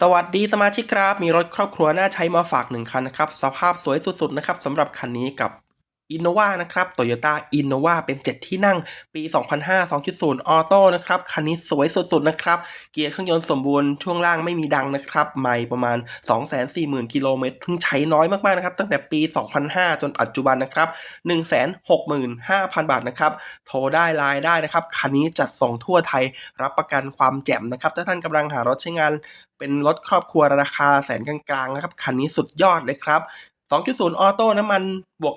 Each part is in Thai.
สวัสดีสมาชิกครับ มีรถครอบครัวน่าใช้มาฝากหนึ่งคันนะครับ สภาพสวยสุดๆนะครับสำหรับคันนี้กับ Innova นะครับ Toyota Innova เป็น 7 ที่นั่ง ปี 2005 2.0 ออโต้นะครับ คันนี้สวยสุดๆ นะครับ เกียร์เครื่องยนต์สมบูรณ์ ช่วงล่างไม่มีดังนะครับ ไม่ประมาณ 240,000 กิโลเมตรเพิ่งใช้น้อยมากๆ นะครับ ตั้งแต่ปี 2005 จนปัจจุบันนะครับ 165,000 บาทนะครับ โทรได้ไลน์ได้นะครับ คันนี้จัดส่งทั่วไทยรับประกันความแจ่มนะครับ ถ้าท่านกำลังหารถใช้งาน เป็นรถครอบครัวราคาแสนกลางๆนะครับคันนี้สุดยอดเลยครับ2.0 ออโต้น้ำมันบวก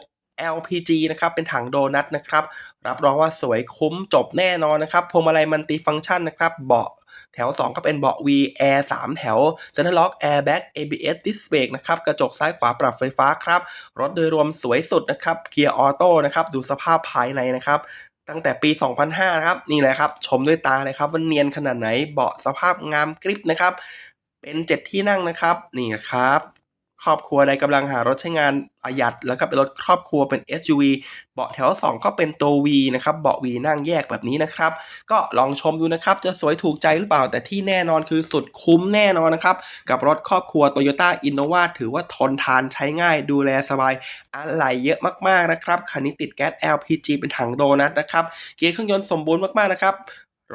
LPG นะครับเป็นถังโดนัทนะครับรับรองว่าสวยคุ้มจบแน่นอนนะครับพวงมาลัยมันติฟังก์ชันนะครับเบาะแถว 2 ก็เป็นเบาะ V Air 3 แถว Center Lock Airbag ABS Disc Brake นะครับกระจกซ้ายขวาปรับไฟฟ้าครับ รถโดยรวมสวยสุดนะครับเกียร์ออโต้นะครับดูสภาพภายในนะครับตั้งแต่ปี 2005นะครับนี่เลยครับ ชมด้วยตาเลยครับว่าเนียนขนาดไหนเบาะสภาพงามกริบนะครับ เป็นเจ็ดที่นั่งนะครับ นี่ครับ ครอบครัวใดกำลังหารถใช้งานประหยัด แล้วก็เป็นรถครอบครัวเป็น SUV เบาะแถว 2 ก็เป็นตัว V นะครับเบาะ V นั่งแยกแบบนี้นะครับ ก็ลองชมดูนะครับ จะสวยถูกใจหรือเปล่า แต่ที่แน่นอนคือสุดคุ้มแน่นอนนะครับ กับรถครอบครัว Toyota Innova ถือว่าทนทานใช้ง่ายดูแลสบายอะไรเยอะมากๆนะครับคันนี้ติดแก๊ส LPG เป็นถังโดนัทนะครับเกียร์เครื่องยนต์สมบูรณ์มากๆนะครับ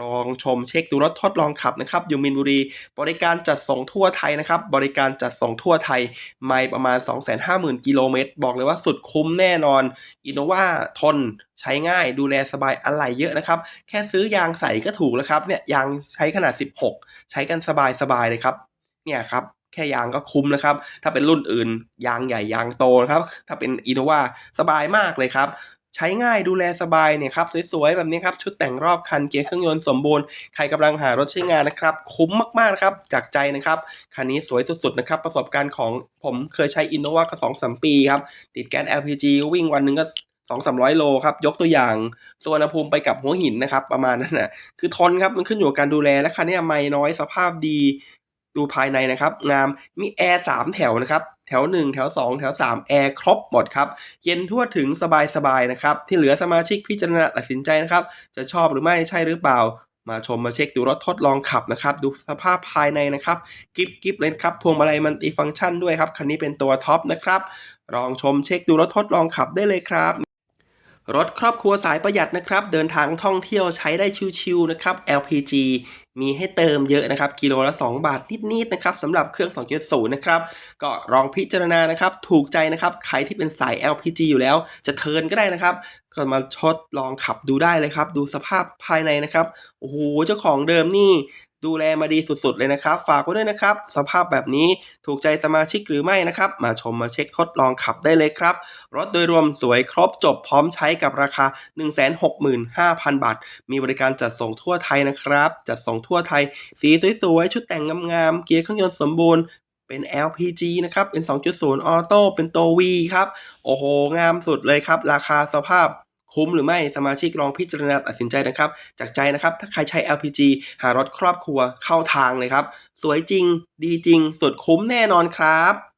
ลองชมเช็คดูรถทดลองขับนะครับอยู่มินบุรี บริการจัดส่งทั่วไทยนะครับ บริการจัดส่งทั่วไทย ไม่ประมาณ 250,000 กิโลเมตร บอกเลยว่าสุดคุ้มแน่นอนอินโนวาทนใช้ง่ายดูแลสบายอะไรเยอะนะครับ แค่ซื้อยางใส่ก็ถูกแล้วครับเนี่ยยางใช้ขนาด 16 ใช้กันสบายสบายเลยครับ เนี่ยครับแค่ยางก็คุ้มนะครับ ถ้าเป็นรุ่นอื่น ยางใหญ่ยางโตนะครับ ถ้าเป็นอินโนวาสบายมากเลยครับ ใช้ง่ายดูแลสบายเนี่ยครับสวยๆแบบนี้ครับชุดแต่งรอบคันเกียร์เครื่องยนต์สมบูรณ์ใครกำลังหารถใช้งานนะครับ คุ้มมากๆนะครับจากใจนะครับคันนี้สวยสุดๆนะครับประสบการณ์ของผมเคยใช้อินโนวาก็สองสามปีครับติดแก๊ส LPG วิ่งวันหนึ่งก็สองสามร้อยโลครับ ยกตัวอย่างสวนภูมิไปกับหัวหินนะครับ ประมาณนั้นนะคือทนครับ มันขึ้นอยู่กับการดูแลและคันนี้ไม่น้อยสภาพดี ดูภายในนะครับงามมีแอร์สามแถวนะครับแถว 1 แถว 2 แถว 3 แอร์ครบหมดครับ เย็นทั่วถึงสบายๆนะครับ ที่เหลือสมาชิกพิจารณาตัดสินใจนะครับ จะชอบหรือไม่ใช่หรือเปล่า มาชมมาเช็คดูรถทดลองขับนะครับ ดูสภาพภายในนะครับกิฟกิฟเลยครับพวงมาลัยมันติฟังก์ชันด้วยครับคันนี้เป็นตัวท็อปนะครับลองชมเช็คดูรถทดลองขับได้เลยครับรถครอบครัวสายประหยัดนะครับ เดินทางท่องเที่ยวใช้ได้ชิวๆนะครับ LPG มีให้เติมเยอะนะครับ กิโลละ 2 บาทนิดๆนะครับสำหรับเครื่อง 2.0 นะครับ ก็ลองพิจารณานะครับ ถูกใจนะครับ ใครที่เป็นสาย LPG อยู่แล้ว จะเทิร์นก็ได้นะครับ ก็มาทดลองขับดูได้เลยครับ ดูสภาพภายในนะครับ โอ้โห เจ้าของเดิมนี่ ดูแลมาดีสุดๆเลยนะครับ ฝากไว้ด้วยนะครับ สภาพแบบนี้ถูกใจสมาชิกหรือไม่นะครับ มาชมมาเช็คทดลองขับได้เลยครับ รถโดยรวมสวยครบจบพร้อมใช้กับราคา 165,000 บาท มีบริการจัดส่งทั่วไทยนะครับ จัดส่งทั่วไทย สีสวยๆชุดแต่งงามๆเกียร์เครื่องยนต์สมบูรณ์เป็น LPG นะครับ เป็น 2.0 ออโต้ เป็นตัว V ครับ โอ้โห งามสุดเลยครับ ราคาสภาพ คุ้มหรือไม่สมาชิกลองพิจารณาตัดสินใจนะครับ จากใจนะครับ ถ้าใครใช้ LPG หารถครอบครัวเข้าทางเลยครับ สวยจริง ดีจริง สุดคุ้มแน่นอนครับ